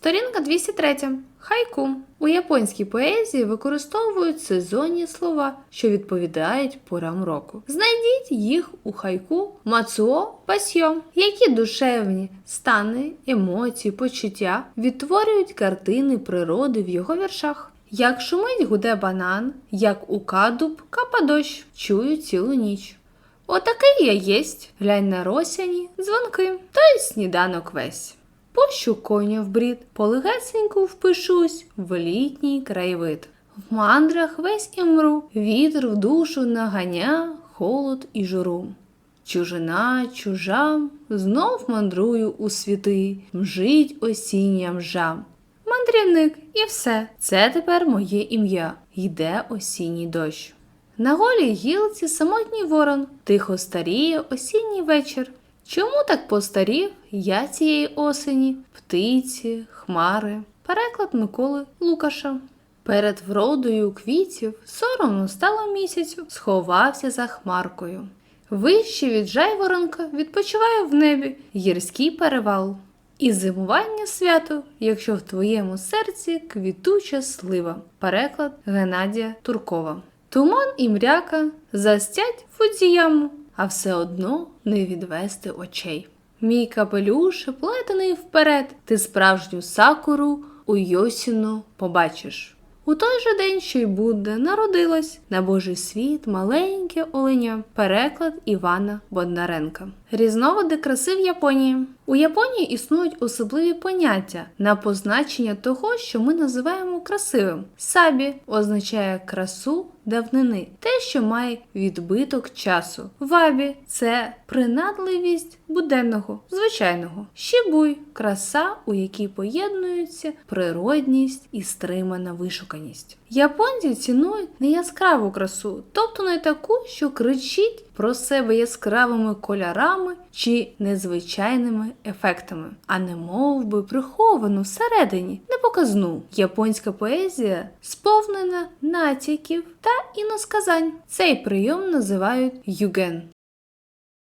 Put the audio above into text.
Сторінка 203. Хайку. У японській поезії використовують сезонні слова, що відповідають порам року. Знайдіть їх у хайку Мацуо Пасьо, які душевні стани, емоції, почуття відтворюють картини природи в його віршах. Як шумить гуде банан, як у кадуб капа дощ, чую цілу ніч. Отакий я єсть, глянь на росяні, дзвонки, та й сніданок весь. Пущу коня в брід, полегесенько впишусь в літній краєвид. В мандрах весь і мру, вітер в душу наганя, холод і журу. Чужина, чужа, знов мандрую у світи, мжить осіння мжа. Мандрівник і все, це тепер моє ім'я. Йде осінній дощ. На голій гілці самотній ворон, тихо старіє осінній вечір. Чому так постарів я цієї осені, птиці, хмари, переклад Миколи Лукаша. Перед вродою квітів соромно стало місяцю, сховався за хмаркою. Вище від жайворонка відпочиває в небі гірський перевал. І зимування свято, якщо в твоєму серці квітуча слива. Переклад Геннадія Туркова. Туман і мряка застять фудзіяму, а все одно не відвести очей. Мій капелюш плетений вперед, ти справжню сакуру у Йосіну побачиш. У той же день, що й Будда народилась на Божий світ маленьке оленя. Переклад Івана Бондаренка. Різновиди краси в Японії. У Японії існують особливі поняття на позначення того, що ми називаємо красивим. Сабі означає красу давнини, те, що має відбиток часу. Вабі це принадливість буденного, звичайного. Шібуй краса, у якій поєднуються природність і стримана вишуканість. Японці цінують не яскраву красу, тобто не таку, що кричить про себе яскравими кольорами чи незвичайними ефектами, а не мов би приховану всередині, непоказну. Японська поезія сповнена натяків та іносказань. Цей прийом називають юген.